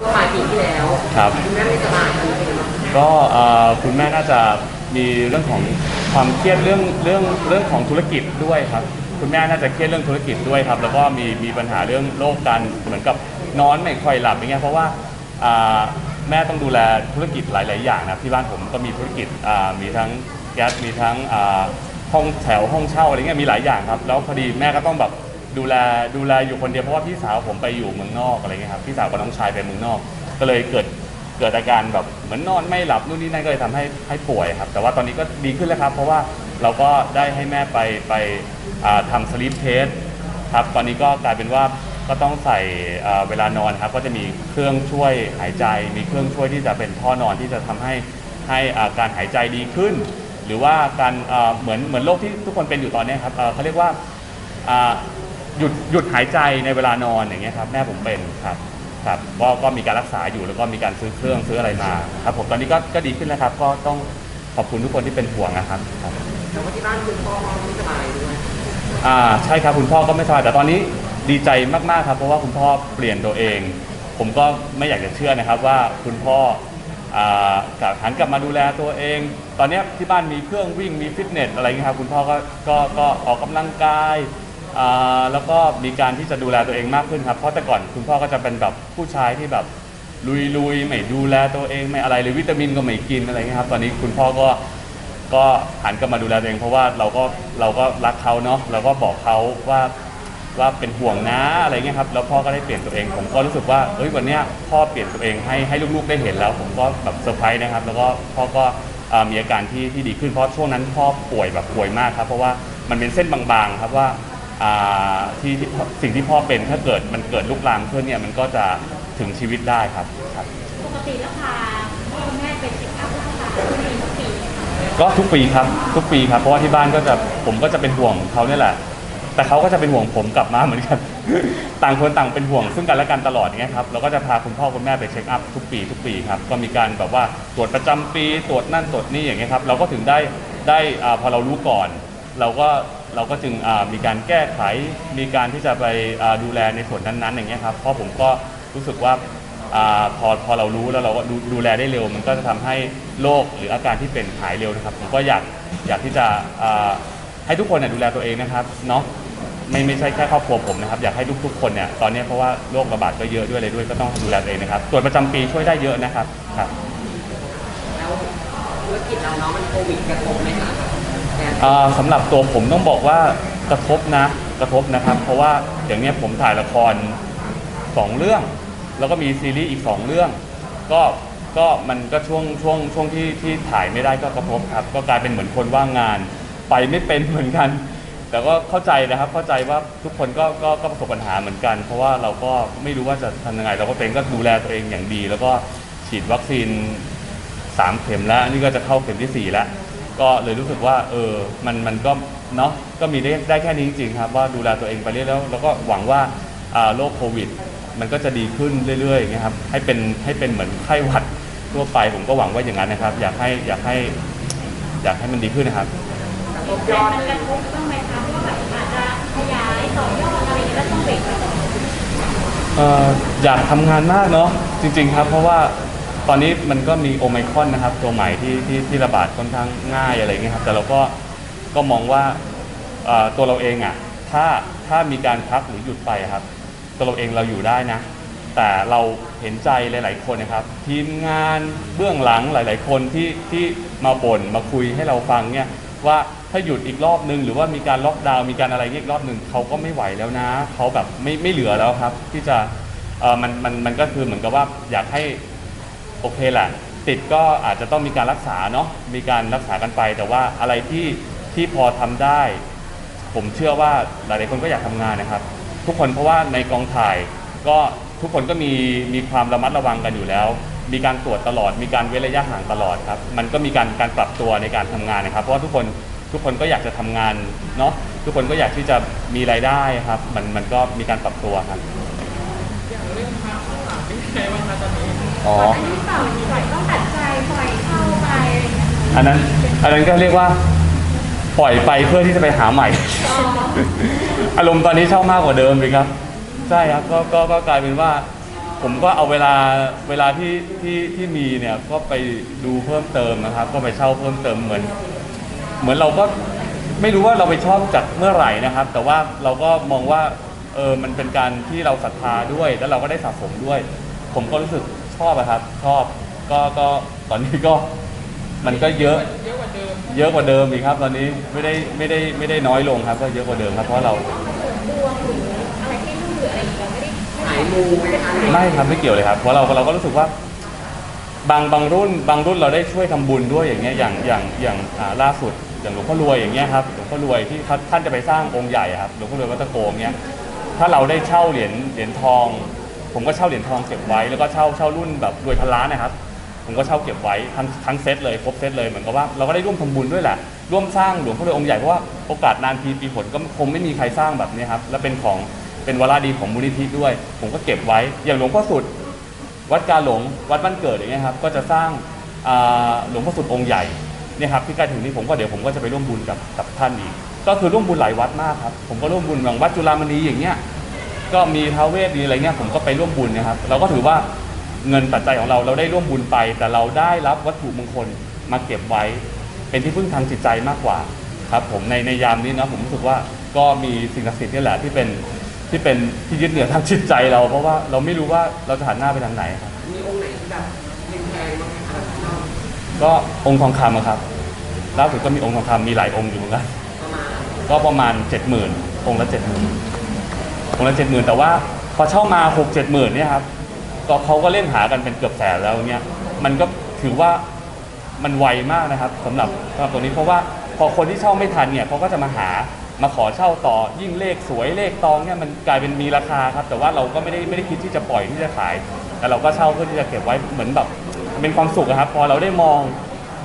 ก็ปลายปีที่แล้วครับ คุณแม่ไม่สบายคุณเป็นยังไงบ้างก็เอ่อคุณแม่น่าจะมีเรื่องของความเครียดเรื่องเรื่องเรื่องของธุรกิจด้วยครับ คุณแม่น่าจะเครียดเรื่องธุรกิจด้วยครับ แล้วก็มีมีปัญหาเรื่องโรคการเหมือนกับนอนไม่ค่อยหลับอย่างเงี้ยเพราะว่าอ่าแม่ต้องดูแลธุรกิจหลาย ๆ อย่างนะครับที่บ้านผมก็มีธุรกิจอ่ามีทั้งแก๊สมีทั้งอ่าห้องแถวห้องเช่าอะไรเงี้ยมีหลายอย่างครับ แล้วพอดีแม่ก็ต้องแบบ ดูแลดูแลอยู่คนเดียวเพราะว่าพี่สาวผมไปอยู่เมืองนอกอะไรเงี้ยครับพี่สาวกับน้องชายไปเมืองนอก ก็เลยเกิดเกิดอาการแบบเหมือนนอนไม่หลับนู่นนี่นั่นก็เลยทำให้ให้ป่วยครับ แต่ว่าตอนนี้ก็ดีขึ้นแล้วครับ เพราะว่าเราก็ได้ให้แม่ไปไปอ่าทำสลิปเทสครับตอนนี้ก็กลายเป็นว่าก็ต้องใส่อ่าเวลานอนครับ ก็จะมีเครื่องช่วยหายใจ มีเครื่องช่วยที่จะเป็นท่อนอนที่จะทำให้ให้อ่าการหายใจดีขึ้น หรือว่าการอ่าเหมือนเหมือนโรคที่ทุกคนเป็นอยู่ตอนนี้ครับเอ่อเขาเรียกว่าอ่า หยุดหยุดหายใจในเวลานอนอย่างเงี้ยครับแม่ผมเป็นครับครับก็ก็มีการรักษาอยู่แล้วก็มีการซื้อเครื่องซื้ออะไรมาครับผมตอนนี้ก็ก็ดีขึ้นแล้วครับ ก็ต้องขอบคุณทุกคนที่เป็นห่วงนะครับครับแต่ว่าที่บ้านคุณพ่อไม่สบายด้วยอ่าใช่ครับคุณพ่อก็ไม่สบายแต่ตอนนี้ดีใจมากๆครับเพราะว่าคุณพ่อเปลี่ยนตัวเอง ผมก็ไม่อยากจะเชื่อนะครับว่าคุณพ่ออ่ากลับหันกลับมาดูแลตัวเอง ตอนเนี้ยที่บ้านมีเครื่องวิ่งมีฟิตเนสอะไรเงี้ยครับคุณพ่อก็ก็ก็ออกกำลังกาย อ่าแล้วก็มีการที่จะดูแลตัวเองมากขึ้นครับเพราะแต่ก่อนคุณพ่อก็จะเป็นแบบผู้ชายที่แบบลุยๆไม่ดูแลตัวเองไม่อะไรเลยวิตามินก็ไม่กินอะไรเงี้ยครับตอนนี้คุณพ่อก็ก็หันกลับมาดูแลตัวเองเพราะว่าเราก็เราก็รักเขาเนาะเราก็บอกเขาว่าว่าเป็นห่วงนะอะไรเงี้ยครับแล้วพ่อก็ได้เปลี่ยนตัวเอง ผมก็รู้สึกว่าเอ้ยวันเนี้ยพ่อเปลี่ยนตัวเองให้ให้ลูกๆได้เห็นแล้ว ผมก็แบบเซอร์ไพรส์นะครับ แล้วก็พ่อก็เอ่อมีอาการที่ที่ดีขึ้นเพราะช่วงนั้นพ่อป่วยแบบป่วยมากครับเพราะว่ามันเป็นเส้นบางๆครับว่าอ่า ที่ที่สิ่งที่พ่อเป็นถ้าเกิดมันเกิดลุกลามขึ้นเนี่ยมันก็จะถึงชีวิตได้ครับครับ ปกติแล้วพาพ่อคุณแม่ไปเช็คอัพทุกสัปดาห์ทุกปีทุกปีค่ะก็ทุกปีครับทุกปีครับ เพราะว่าที่บ้านก็จะผมก็จะเป็นห่วงเขาเนี่ยแหละ แต่เขาก็จะเป็นห่วงผมกลับมาเหมือนกันต่างคนต่างเป็นห่วงซึ่งกันและกันตลอดอย่างเงี้ยครับเราก็จะพาคุณพ่อคุณแม่ไปเช็คอัพทุกปีทุกปีครับก็มีการแบบว่าตรวจประจำปีตรวจนั่นตรวจนี่อย่างเงี้ยครับเราก็ถึงได้ได้อ่าพอเรารู้ก่อน เราก็เราก็จึงมีการแก้ไขมีการที่จะไปดูแลในส่วนนั้นๆอย่างเงี้ยครับเพราะผมก็รู้สึกว่าอพอพอเรารู้แล้วเราก็ดูดูแลได้เร็ว มันก็จะทำให้โรคหรืออาการที่เป็นหายเร็วนะครับ ผมก็อยากอยากที่จะให้ทุกคนเนี่ยดูแลตัวเองนะครับเนาะไม่ไม่ใช่แค่ครอบครัวผมนะครับ อยากให้ทุกๆคนเนี่ยตอนนี้เพราะว่าโรคระบาดก็เยอะด้วยเลยด้วยก็ต้องดูแลตัวเองนะครับตรวจประจำปีช่วยได้เยอะนะครับครับแล้วธุรกิจเราเนาะมันโควิดกระทบไหมคะ อ่าสำหรับตัวผมต้องบอกว่ากระทบนะกระทบนะครับ เพราะว่าอย่างเนี้ยผมถ่ายละครสองเรื่อง แล้วก็มีซีรีส์อีกสองเรื่อง ก็ก็มันก็ช่วงช่วงช่วงที่ที่ถ่ายไม่ได้ก็กระทบครับ ก็กลายเป็นเหมือนคนว่างงาน ไปไม่เป็นเหมือนกัน แต่ก็เข้าใจนะครับ เข้าใจว่าทุกคนก็ก็ก็ประสบปัญหาเหมือนกัน เพราะว่าเราก็ไม่รู้ว่าจะทำยังไง เราก็ตัวเองก็ดูแลตัวเองอย่างดี แล้วก็ฉีดวัคซีนสามเข็มแล้วนนี่ก็จะเข้าเข็มที่สี่แล้ว ก็เลยรู้สึกว่าเออมันมันก็เนาะก็มีได้ได้แค่นี้จริงๆครับว่าดูแลตัวเองไปเรื่อยๆแล้วแล้วก็หวังว่าอ่าโรคโควิด มันก็จะดีขึ้นเรื่อยๆอย่างเงี้ยครับให้เป็นให้เป็นเหมือนไข้หวัดทั่วไปผมก็หวังว่าอย่างนั้นนะครับ อยากให้อยากให้อยากให้มันดีขึ้นนะครับกระทบยแต่อดมันกระทบบ้างไหมคะว่าแบบอาจจะขยายต่อยอดอะไรอย่างเงี้ยแล้วต้องเบรกไว้ก่อน เอ่ออยากทำงานมากเนาะจริงๆครับ เพราะว่า ตอนนี้มันก็มีโอไมครอนนะครับ ตัวใหม่ที่ที่ที่ระบาดค่อนข้างง่ายอะไรเงี้ยครับแต่เราก็ก็มองว่าเอ่อตัวเราเองอะถ้าถ้ามีการพักหรือหยุดไปครับ ตัวเราเองเราอยู่ได้นะ แต่เราเห็นใจหลาย ๆ คนนะครับ ทีมงานเบื้องหลังหลาย ๆ คนที่ที่มาบ่นมาคุยให้เราฟังเนี่ยว่าถ้าหยุดอีกรอบนึง หรือว่ามีการล็อกดาวน์มีการอะไรเงี้ยอีกรอบนึงเขาก็ไม่ไหวแล้วนะเขาแบบไม่ไม่เหลือแล้วครับ ที่จะเออมันมันมันก็คือเหมือนกับว่าอยากให้ โอเคแหละติดก็อาจจะต้องมีการรักษาเนาะมีการรักษากันไป แต่ว่าอะไรที่ที่พอทำได้ ผมเชื่อว่าหลายๆคนก็อยากทำงานนะครับ ทุกคนเพราะว่าในกองถ่าย ก็ทุกคนก็มีมีความระมัดระวังกันอยู่แล้ว มีการตรวจตลอด มีการเว้นระยะห่างตลอดครับ มันก็มีการการปรับตัวในการทำงานนะครับ เพราะว่าทุกคนทุกคนก็อยากจะทำงานเนาะทุกคนก็อยากที่จะมีรายได้ครับ มันมันก็มีการปรับตัวครับอ๋อ อันนี้เปล่าปล่อยต้องตัดใจปล่อยเข้าไปอะไรอย่างเงี้ยอันนั้นอันนั้นก็เรียกว่าปล่อยไปเพื่อที่จะไปหาใหม่อ๋ออารมณ์ตอนนี้เช่ามากกว่าเดิมเลยครับ ใช่ครับก็ก็ก็กลายเป็นว่าโหผมก็เอาเวลาเวลาที่ที่ที่มีเนี่ยก็ไปดูเพิ่มเติมนะครับ ก็ไปเช่าเพิ่มเติมเหมือน เหมือนเราก็ไม่รู้ว่าเราไปชอบจากเมื่อไหร่นะครับ แต่ว่าเราก็มองว่า เออมันเป็นการที่เราศรัทธาด้วย แล้วเราก็ได้สะสมด้วย ผมก็รู้สึกชอบอะครับ ชอบก็ก็ตอนนี้ก็มันก็เยอะเยอะกว่าเดิมอีกครับ ตอนนี้ไม่ได้ไม่ได้ไม่ได้น้อยลงครับก็เยอะกว่าเดิมครับเพราะเราดวงหรืออะไรที่ลูกหรืออะไรอย่างเงี้ยไม่ได้สายมูไหมคะไม่ครับไม่เกี่ยวเลยครับเพราะเราเราก็รู้สึกว่า บางบางรุ่น บางรุ่นเราได้ช่วยทำบุญด้วยอย่างเงี้ยอย่างอย่างอย่างอ่าล่าสุดอย่างหลวงพ่อรวยอย่างเงี้ยครับหลวงพ่อรวยที่ท่านจะไปสร้างองค์ใหญ่อะครับหลวงพ่อรวยวัดตะโกเงี้ย ถ้าเราได้เช่าเหรียญเหรียญทอง ผมก็เช่าเหรียญทองเก็บไว้แล้วก็เช่าเช่ารุ่นแบบรวยพันล้านนะครับ ผมก็เช่าเก็บไว้ทั้งทั้งเซตเลยครบเซตเลยเหมือนกับว่าเราก็ได้ร่วมทำบุญด้วยแหละร่วมสร้างหลวงพ่อรวยองค์ใหญ่เพราะว่าโอกาสนานทีปีผลก็คงไม่มีใครสร้างแบบนี้ครับและเป็นของเป็นวาระดีของมูลนิธิด้วย ผมก็เก็บไว้อย่างหลวงพ่อสุด วัดกาหลงวัดบ้านเกิดอย่างเงี้ยครับก็จะสร้างหลวงพ่อสุดองค์ใหญ่เนี่ยครับที่ใกล้ถึงนี้ผมก็เดี๋ยวผมก็จะไปร่วมบุญกับกับท่านอีก ก็คือร่วมบุญหลายวัดมากครับ ผมก็ร่วมบุญอย่างวัดจุฬามณีอย่างเงี้ย ก็มีท้าวเวสมีอะไรเงี้ยผมก็ไปร่วมบุญนะครับ เราก็ถือว่าเงินปัจจัยของเราเราได้ร่วมบุญไป แต่เราได้รับวัตถุมงคลมาเก็บไว้ เป็นที่พึ่งทางจิตใจมากกว่าครับ ผมในในยามนี้นะผมรู้สึกว่าก็มีสิ่งศักดิ์สิทธิ์นี่แหละที่เป็นที่เป็นที่ยึดเหนี่ยวทางจิตใจเรา เพราะว่าเราไม่รู้ว่าเราจะหันหน้าไปทางไหนครับ มีองค์ไหนที่แบบแพงๆบ้างไหมคะชอบก็องค์ทองคำอะครับล่าสุดก็มีองค์ทองคำมีหลายองค์อยู่เหมือนกันประมาณ ก็ประมาณเจ็ดหมื่นองค์ละเจ็ดหมื่นองค์ละเจ็ดหมื่นแต่ว่าพอเช่ามาหกเจ็ดหมื่นเนี่ยครับก็เขาก็เล่นหากันเป็นเกือบแสนแล้วเนี่ยมันก็ถือว่ามันไวมากนะครับสำหรับสำหรับตัวนี้เพราะว่าพอคนที่เช่าไม่ทันเนี่ยเขาก็จะมาหามาขอเช่าต่อยิ่งเลขสวยเลขตองเนี่ยมันกลายเป็นมีราคาครับ แต่ว่าเราก็ไม่ได้ไม่ได้คิดที่จะปล่อยที่จะขาย แต่เราก็เช่าเพื่อที่จะเก็บไว้เหมือนแบบเป็นความสุขครับ พอเราได้มอง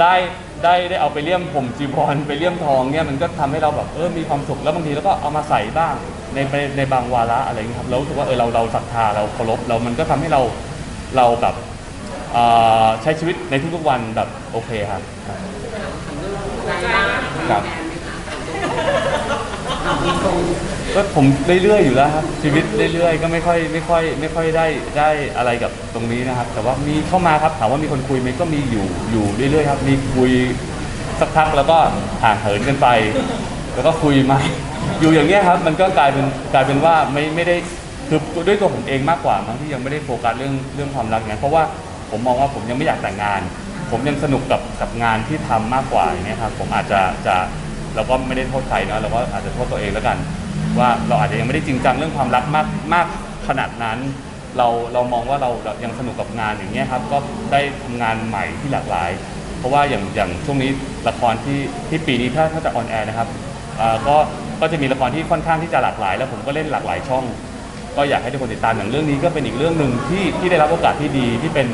ได้ได้ได้เอาไปเลี่ยมผมจีบอลไปเลี่ยมทองเนี่ยมันก็ทำให้เราแบบเออมีความสุขแล้วบางทีเราก็เอามาใส่บ้างในในในบางวาระอะไรอย่างเงี้ยครับแล้วรู้สึกว่าเออเราเราศรัทธาเราเคารพเรามันก็ทำให้เราเราแบบเอ่อใช้ชีวิตในทุกๆวันแบบโอเคครับครับ ใจบ้างครับแพงไหมคะถามตรงก็ผมเรื่อยๆอยู่แล้วครับชีวิตเรื่อยๆ ก็ไม่ค่อยไม่ค่อยไม่ค่อยได้ได้อะไรกับตรงนี้นะครับ แต่ว่ามีเข้ามาครับถามว่ามีคนคุยไหมก็มีอยู่อยู่เรื่อยๆครับ มีคุยสักพักแล้วก็ห่างเหินกันไป แล้วก็คุยมา อยู่อย่างเงี้ยครับ มันก็กลายเป็นกลายเป็นว่าไม่ไม่ได้คือด้วยตัวผมเองมากกว่ามั้งที่ยังไม่ได้โฟกัสเรื่องเรื่องความรักนั้นเพราะว่าผมมองว่าผมยังไม่อยากแต่งงาน ผมยังสนุกกับกับงานที่ทำมากกว่าอย่างเงี้ยครับผมอาจจะจะเราก็ไม่ได้โทษใครนะเราก็อาจจะโทษตัวเองแล้วกัน ว่าเราอาจจะยังไม่ได้จริงจังเรื่องความรักมากมากขนาดนั้น เราเรามองว่าเรายังสนุกกับงานอย่างเงี้ยครับก็ได้ทำงานใหม่ที่หลากหลาย เพราะว่าอย่างอย่างช่วงนี้ละครที่ที่ปีนี้ถ้าถ้าจะออนแอร์นะครับอ่าก็ก็จะมีละครที่ค่อนข้างที่จะหลากหลาย แล้วผมก็เล่นหลากหลายช่อง ก็อยากให้ทุกคนติดตามอย่างเรื่องนี้ก็เป็นอีกเรื่องหนึ่งที่ที่ได้รับโอกาสที่ดีที่เป็น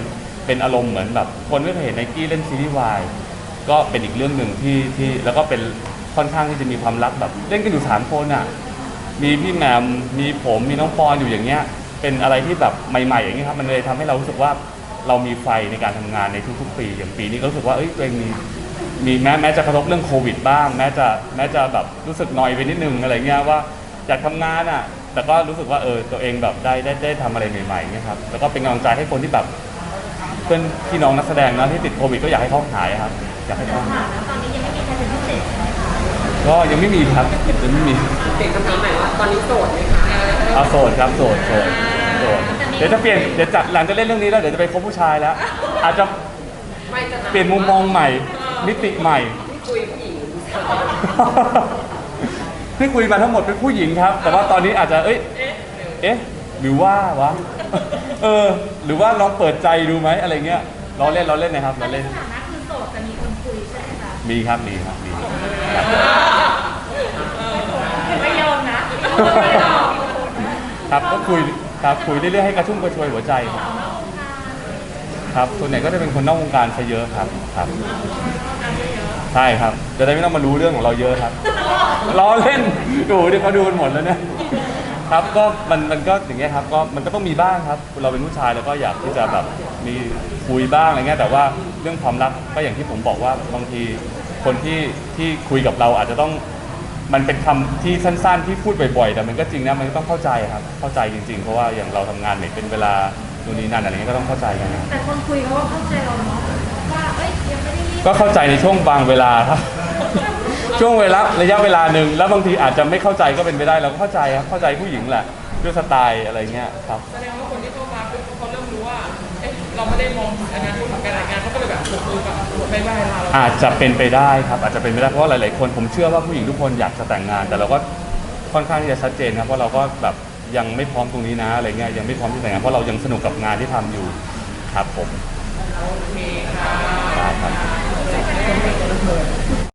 เป็นอารมณ์เหมือนแบบคนไม่เคยเห็นไนกี้เล่นซีรีส์วายก็เป็นอีกเรื่องหนึ่งที่ที่แล้วก็เป็นค่อนข้างที่จะมีความรักแบบเล่นกันอยู่สามคนอะ มีพี่แหมมมีผมมีน้องปอนอยู่อย่างเงี้ย เป็นอะไรที่แบบใหม่ๆ อย่างเงี้ยครับมันเลยทำให้เรารู้สึกว่าเรามีไฟในการทำงานในทุกๆ ปี อย่างปีนี้ก็รู้สึกว่าเอ้ยตัวเองมีมีแม้แม้จะกระทบเรื่องโควิดบ้าง แม้จะแม้จะแบบรู้สึกนอยไปนิดนึงอะไรเงี้ยว่าอยากทำงานอะ แต่ก็รู้สึกว่าเออตัวเองแบบได้ได้ได้ทำอะไรใหม่ๆเงี้ยครับแล้วก็เป็นกำลังใจให้คนที่แบบเพื่อนพี่น้องนักแสดงนะที่ติดโควิดก็อยากให้เขาหายครับอยากให้เขาหาย ก็ยังไม่มีครับยังไม่มีเด็กคำถามใหม่ว่าตอนนี้โสดไหมคะเอาโสดครับโสดโสดโสดเดี๋ยวจะเปลี่ยนเดี๋ยวจากหลังจะเล่นเรื่องนี้แล้วเดี๋ยวจะไปคบผู้ชายแล้ว อาจจะไม่จะถาเปลี่ยนมุมมองใหม่ มิติใหม่ที่คุยผู้หญิงหรือผู้ชายที่คุยมาทั้งหมดเป็นผู้หญิงครับ แต่ว่าตอนนี้อาจจะเอ้ยเอ๊ะหรือว่าวะเออ หรือว่าลองเปิดใจดูไหมอะไรเงี้ยเราเล่นเราเล่นนะครับตอเรานนี้เล่น สถานะคือโสดแต่มีคนคุยใช่ไหมคะมีครับมีครับมี ครับไม่ยอมนะไม่ยอมครับก็คุยครับคุยเรื่อยๆให้กระชุ่มกระชวยหัวใจครับครับส่วนใหญ่ก็จะเป็นคนนอกวงการซะเยอะครับครับใช่ครับ จะได้ไม่ต้องมารู้เรื่องของเราเยอะครับล้อเล่นดูดิเขาดูกันหมดแล้วเนี่ยครับก็มันมันก็อย่างเงี้ยครับก็มันก็ต้องมีบ้างครับ เราเป็นผู้ชายแล้วก็อยากที่จะแบบมีคุยบ้างอะไรเงี้ยแต่ว่าเรื่องความรักก็อย่างที่ผมบอกว่าบางที คนที่ที่คุยกับเราอาจจะต้องมันเป็นคำที่สั้น ๆ ที่พูดบ่อยๆ แต่มันก็จริงนะ มันก็ต้องเข้าใจครับ เข้าใจจริง ๆ เพราะว่าอย่างเราทำงานเนี่ยเป็นเวลานู่นนี่นั่นอะไรเงี้ยก็ต้องเข้าใจกันนะแต่คนคุยเขาก็เข้าใจเราเนาะว่าเอ้ยยังไม่ได้รีบก็เข้าใจในช่วงบางเวลาครับ ช่วงเวลาระยะเวลาหนึ่งแล้วบางทีอาจจะไม่เข้าใจก็เป็นไปได้เราก็เข้าใจครับ เข้าใจผู้หญิงแหละด้วยสไตล์อะไรเงี้ยครับแสดงว่าคนที่เข้ามาปุ๊บเขาเริ่มรู้ว่า เอ๊ะเราไม่ได้มองอนาคตของการแต่งงานเขาก็เลยแบบปรบมือแบบ บายบายเราอาจจะเป็นไปได้ครับอาจจะเป็นไปได้เพราะว่าหลาย ๆ คนผมเชื่อว่าผู้หญิงทุกคนอยากจะแต่งงาน แต่เราก็ค่อนข้างที่จะชัดเจนครับว่าเราก็แบบยังไม่พร้อมตรงนี้นะอะไรเงี้ยยังไม่พร้อมที่แต่งงานเพราะเรายังสนุกกับงานที่ทำอยู่ครับผมโอเคค่ะครับ